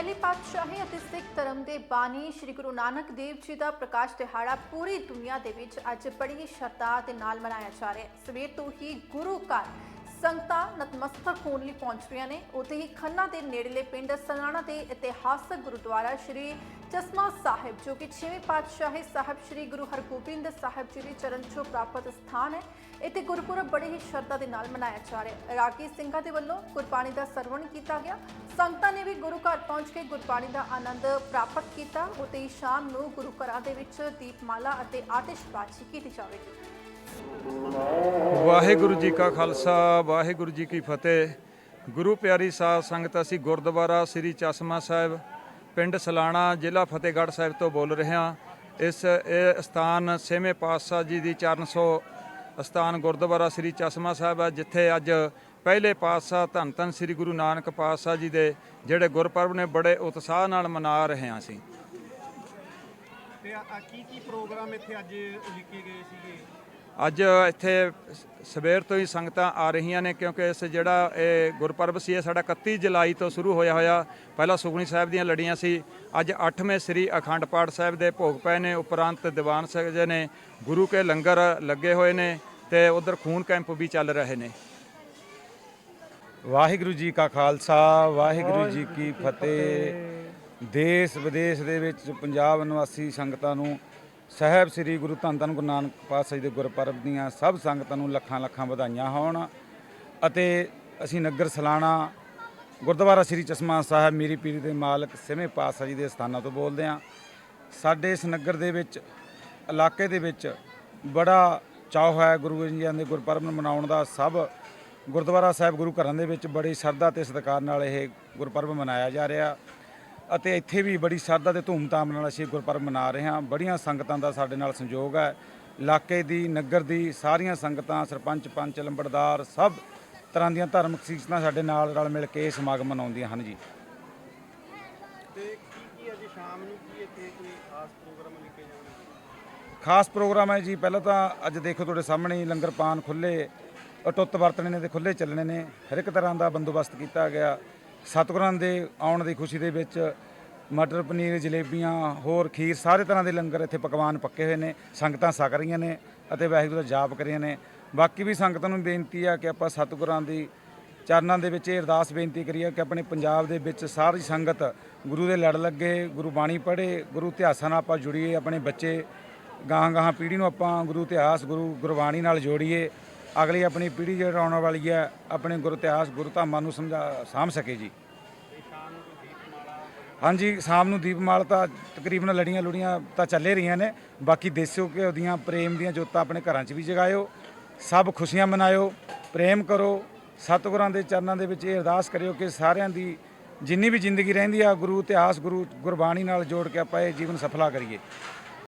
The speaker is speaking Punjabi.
ਪਹਿਲੀ ਪਾਤਸ਼ਾਹੀ ਅਤੇ ਸਿੱਖ ਧਰਮ ਦੇ ਬਾਨੀ ਸ੍ਰੀ ਗੁਰੂ ਨਾਨਕ ਦੇਵ ਜੀ ਦਾ ਪ੍ਰਕਾਸ਼ ਦਿਹਾੜਾ ਪੂਰੀ ਦੁਨੀਆ ਦੇ ਵਿੱਚ ਅੱਜ ਬੜੀ ਸ਼ਰਧਾ ਦੇ ਨਾਲ ਮਨਾਇਆ ਜਾ ਰਿਹਾ ਹੈ। ਸਵੇਰ ਤੋਂ ਹੀ ਗੁਰੂ ਘਰ ਸੰਗਤਾਂ ਨਤਮਸਤਕ ਹੋਣ ਲਈ ਪਹੁੰਚ ਰਹੀਆਂ ਨੇ। ਉੱਥੇ ਹੀ ਖੰਨਾ ਦੇ ਨੇੜਲੇ ਪਿੰਡ ਸਲਾਣਾ ਦੇ ਇਤਿਹਾਸਕ ਗੁਰਦੁਆਰਾ ਸ੍ਰੀ ਚਸ਼ਮਾ ਸਾਹਿਬ, ਜੋ ਕਿ 6ਵੇਂ ਪਾਤਸ਼ਾਹੀ ਸਾਹਿਬ ਸ੍ਰੀ ਗੁਰੂ ਹਰਗੋਬਿੰਦ ਸਾਹਿਬ ਜੀ ਦੇ ਚਰਨ ਛੋਹ ਪ੍ਰਾਪਤ ਸਥਾਨ ਹੈ। ਇੱਥੇ ਗੁਰਪੁਰਬ ਬੜੀ ਹੀ ਸ਼ਰਧਾ ਦੇ ਨਾਲ ਮਨਾਇਆ ਜਾ ਰਿਹਾ ਹੈ। ਰਾਗੀ ਸਿੰਘਾਂ ਦੇ ਵੱਲੋਂ ਗੁਰਬਾਣੀ ਦਾ ਸਰਵਣ ਕੀਤਾ ਗਿਆ। ਸੰਗਤਾਂ ਨੇ ਵੀ ਗੁਰੂ ਘਰ ਪਹੁੰਚ ਕੇ ਗੁਰਬਾਣੀ ਦਾ ਆਨੰਦ ਪ੍ਰਾਪਤ ਕੀਤਾ। ਉੱਥੇ ਹੀ ਸ਼ਾਮ ਨੂੰ ਗੁਰੂ ਘਰਾਂ ਦੇ ਵਿੱਚ ਦੀਪਮਾਲਾ ਅਤੇ ਆਤਿਸ਼ਬਾਜ਼ੀ ਕੀਤੀ ਜਾਵੇਗੀ। ਵਾਹਿਗੁਰੂ ਜੀ ਕਾ ਖਾਲਸਾ ਵਾਹਿਗੁਰੂ ਜੀ ਕੀ ਫਤਿਹ। ਗੁਰੂ ਪਿਆਰੀ ਸਾਧ ਸੰਗਤ ਅਸੀਂ ਗੁਰਦੁਆਰਾ ਸ੍ਰੀ ਚਸ਼ਮਾ ਸਾਹਿਬ ਪਿੰਡ ਸਲਾਣਾ ਜ਼ਿਲ੍ਹਾ ਫਤਿਹਗੜ੍ਹ ਸਾਹਿਬ ਤੋਂ ਬੋਲ ਰਹੇ ਹਾਂ। ਇਸ ਇਹ ਸਥਾਨ ਛੇਵੇਂ ਪਾਤਸ਼ਾਹ ਜੀ ਦੀ ਚਰਨ ਛੋਹ ਸਥਾਨ ਗੁਰਦੁਆਰਾ ਸ੍ਰੀ ਚਸ਼ਮਾ ਸਾਹਿਬ ਹੈ ਜਿੱਥੇ ਅੱਜ ਪਹਿਲੇ ਪਾਤਸ਼ਾਹ ਧੰਨ ਧੰਨ ਸ੍ਰੀ ਗੁਰੂ ਨਾਨਕ ਪਾਤਸ਼ਾਹ ਜੀ ਦੇ ਜਿਹੜੇ ਗੁਰਪੁਰਬ ਨੇ ਬੜੇ ਉਤਸ਼ਾਹ ਨਾਲ ਮਨਾ ਰਹੇ ਹਾਂ ਅਸੀਂ। ਤੇ ਆ ਕੀ ਕੀ ਪ੍ਰੋਗਰਾਮ ਇੱਥੇ ਅੱਜ ਲਿਖੇ ਗਏ ਸੀਗੇ? ਅੱਜ ਇੱਥੇ ਸਵੇਰ ਤੋਂ ਹੀ ਸੰਗਤਾਂ ਆ ਰਹੀਆਂ ਨੇ ਕਿਉਂਕਿ ਇਸ ਜਿਹੜਾ ਇਹ ਗੁਰਪੁਰਬ ਸੀ ਇਹ ਸਾਡਾ 31 ਜੁਲਾਈ ਤੋਂ ਸ਼ੁਰੂ ਹੋਇਆ ਹੋਇਆ। ਪਹਿਲਾਂ ਸੁਖਣੀ ਸਾਹਿਬ ਦੀਆਂ ਲੜੀਆਂ ਸੀ। ਅੱਜ 8ਵੇਂ ਸ੍ਰੀ ਅਖੰਡ ਪਾਠ ਸਾਹਿਬ ਦੇ ਭੋਗ ਪਏ ਨੇ। ਉਪਰੰਤ ਦੀਵਾਨ ਸਜੇ ਨੇ। ਗੁਰੂ ਕੇ ਲੰਗਰ ਲੱਗੇ ਹੋਏ ਨੇ ਤੇ ਉਧਰ ਖੂਨ ਕੈਂਪ ਵੀ ਚੱਲ ਰਹੇ ਨੇ। ਵਾਹਿਗੁਰੂ ਜੀ ਕਾ ਖਾਲਸਾ ਵਾਹਿਗੁਰੂ ਜੀ ਕੀ ਫਤਿਹ। ਦੇਸ਼ ਵਿਦੇਸ਼ ਦੇ ਵਿੱਚ ਪੰਜਾਬ ਨਿਵਾਸੀ ਸੰਗਤਾਂ ਨੂੰ ਸਾਹਿਬ ਸ੍ਰੀ ਗੁਰੂ ਧੰਨ ਧੰਨ ਗੁਰੂ ਨਾਨਕ ਪਾਤਸ਼ਾਹ ਜੀ ਦੇ ਗੁਰਪੁਰਬ ਦੀਆਂ ਸਭ ਸੰਗਤਾਂ ਨੂੰ ਲੱਖਾਂ ਲੱਖਾਂ ਵਧਾਈਆਂ ਹੋਣ ਅਤੇ ਅਸੀਂ ਨਗਰ ਸਲਾਣਾ ਗੁਰਦੁਆਰਾ ਸ੍ਰੀ ਚਸ਼ਮਾ ਸਾਹਿਬ ਮੀਰੀ ਪੀਰੀ ਦੇ ਮਾਲਕ ਸਿਵੇਂ ਪਾਤਸ਼ਾਹ ਜੀ ਦੇ ਸਥਾਨਾਂ ਤੋਂ ਬੋਲਦੇ ਹਾਂ। ਸਾਡੇ ਇਸ ਨਗਰ ਦੇ ਵਿੱਚ, ਇਲਾਕੇ ਦੇ ਵਿੱਚ ਬੜਾ ਚਾਅ ਹੈ ਗੁਰੂ ਜੀ ਦੇ ਗੁਰਪੁਰਬ ਨੂੰ ਮਨਾਉਣ ਦਾ। ਸਭ ਗੁਰਦੁਆਰਾ ਸਾਹਿਬ ਗੁਰੂ ਘਰਾਂ ਦੇ ਵਿੱਚ ਬੜੀ ਸ਼ਰਧਾ ਤੇ ਸਤਿਕਾਰ ਨਾਲ ਇਹ ਗੁਰਪੁਰਬ ਮਨਾਇਆ ਜਾ ਰਿਹਾ। ਅਤੇ ਇੱਥੇ ਵੀ ਬੜੀ ਸ਼ਰਧਾ ਤੇ ਧੂਮਧਾਮ ਨਾਲ ਅਸੀਂ ਗੁਰਪੁਰਬ ਮਨਾ ਰਹੇ ਹਾਂ। ਬੜੀਆਂ ਸੰਗਤਾਂ ਦਾ ਸਾਡੇ ਨਾਲ ਸੰਯੋਗ ਹੈ। ਇਲਾਕੇ ਦੀ ਨਗਰ ਦੀ ਸਾਰੀਆਂ ਸੰਗਤਾਂ ਸਰਪੰਚ ਪੰਚ ਲੰਬੜਦਾਰ ਸਭ ਤਰ੍ਹਾਂ ਦੀਆਂ ਧਾਰਮਿਕ ਸ਼ਖਸੀਅਤਾਂ ਸਾਡੇ ਨਾਲ ਰਲ ਮਿਲ ਕੇ ਇਹ ਸਮਾਗਮ ਮਨਾਉਂਦੀਆਂ ਹਨ ਜੀ। ਤੇ ਕੀ ਕੀ ਅੱਜ ਸ਼ਾਮ ਨੂੰ ਕੀ ਇੱਥੇ ਕੋਈ ਖਾਸ ਪ੍ਰੋਗਰਾਮ ਲਿਖੇ ਜਾਣਗੇ ਖਾਸ ਪ੍ਰੋਗਰਾਮ ਹੈ ਜੀ ਪਹਿਲਾਂ ਤਾਂ ਅੱਜ ਦੇਖੋ ਤੁਹਾਡੇ ਸਾਹਮਣੇ ਹੀ ਲੰਗਰ ਪਾਨ ਖੁੱਲੇ ਅਟੁੱਤ ਵਰਤਣੇ ਨੇ ਤੇ ਖੁੱਲੇ ਚੱਲਣੇ ਨੇ। ਹਰ ਇੱਕ ਤਰ੍ਹਾਂ ਦਾ ਬੰਦੋਬਸਤ ਕੀਤਾ ਗਿਆ। ਸਤਿਗੁਰਾਂ ਦੇ ਆਉਣ ਦੀ ਖੁਸ਼ੀ ਦੇ ਵਿੱਚ ਮਟਰ ਪਨੀਰ, ਜਲੇਬੀਆਂ, ਹੋਰ ਖੀਰ, ਸਾਰੇ ਤਰ੍ਹਾਂ ਦੇ ਲੰਗਰ ਇੱਥੇ ਪਕਵਾਨ ਪੱਕੇ ਹੋਏ ਨੇ, ਸੰਗਤਾਂ ਸਕ ਰਹੀਆਂ ਨੇ ਅਤੇ ਵਾਹਿਗੁਰੂ ਦਾ ਜਾਪ ਕਰ ਰਹੀਆਂ ਨੇ। ਬਾਕੀ ਵੀ ਸੰਗਤਾਂ ਨੂੰ ਬੇਨਤੀ ਆ ਕਿ ਆਪਾਂ ਸਤਿਗੁਰਾਂ ਦੀ ਚਰਨਾਂ ਦੇ ਵਿੱਚ ਇਹ ਅਰਦਾਸ ਬੇਨਤੀ ਕਰੀਏ ਕਿ ਆਪਣੇ ਪੰਜਾਬ ਦੇ ਵਿੱਚ ਸਾਰੀ ਸੰਗਤ ਗੁਰੂ ਦੇ ਲੜ ਲੱਗੇ, ਗੁਰੂ ਬਾਣੀ ਪੜ੍ਹੇ, ਗੁਰੂ ਇਤਿਹਾਸਾਂ ਨਾਲ ਆਪਾਂ ਜੁੜੀਏ, ਆਪਣੇ ਬੱਚੇ ਗਾਹਾਂ ਗਾਹਾਂ ਪੀੜ੍ਹੀ ਨੂੰ ਆਪਾਂ ਗੁਰੂ ਇਤਿਹਾਸ, ਗੁਰੂ ਗੁਰਬਾਣੀ ਨਾਲ ਜੋੜੀਏ। ਅਗਲੀ ਆਪਣੀ ਪੀੜ੍ਹੀ ਜਿਹੜਾ ਆਉਣ ਵਾਲੀ ਹੈ, ਆਪਣੇ ਗੁਰ ਇਤਿਹਾਸ, ਗੁਰੂ ਧਾਮਾਂ ਨੂੰ ਸਮਝਾ, ਸਾਂਭ ਸਕੇ ਜੀ। ਹਾਂਜੀ, ਸ਼ਾਮ ਨੂੰ ਦੀਪਮਾਲ ਤਾਂ ਤਕਰੀਬਨ ਲੜੀਆਂ ਲੁੜੀਆਂ ਤਾਂ ਚੱਲੇ ਰਹੀਆਂ ਨੇ। ਬਾਕੀ ਦੇਸੋ ਘਿਓ ਉਹਦੀਆਂ ਪ੍ਰੇਮ ਦੀਆਂ ਜੋਤਾਂ ਆਪਣੇ ਘਰਾਂ 'ਚ ਵੀ ਜਗਾਇਓ। ਸਭ ਖੁਸ਼ੀਆਂ ਮਨਾਇਓ। ਪ੍ਰੇਮ ਕਰੋ। ਸਤਿਗੁਰਾਂ ਦੇ ਚਰਨਾਂ ਦੇ ਵਿੱਚ ਇਹ ਅਰਦਾਸ ਕਰਿਓ ਕਿ ਸਾਰਿਆਂ ਦੀ ਜਿੰਨੀ ਵੀ ਜ਼ਿੰਦਗੀ ਰਹਿੰਦੀ ਆ, ਗੁਰੂ ਇਤਿਹਾਸ, ਗੁਰੂ ਗੁਰਬਾਣੀ ਨਾਲ ਜੋੜ ਕੇ ਆਪਾਂ ਇਹ ਜੀਵਨ ਸਫਲਾ ਕਰੀਏ।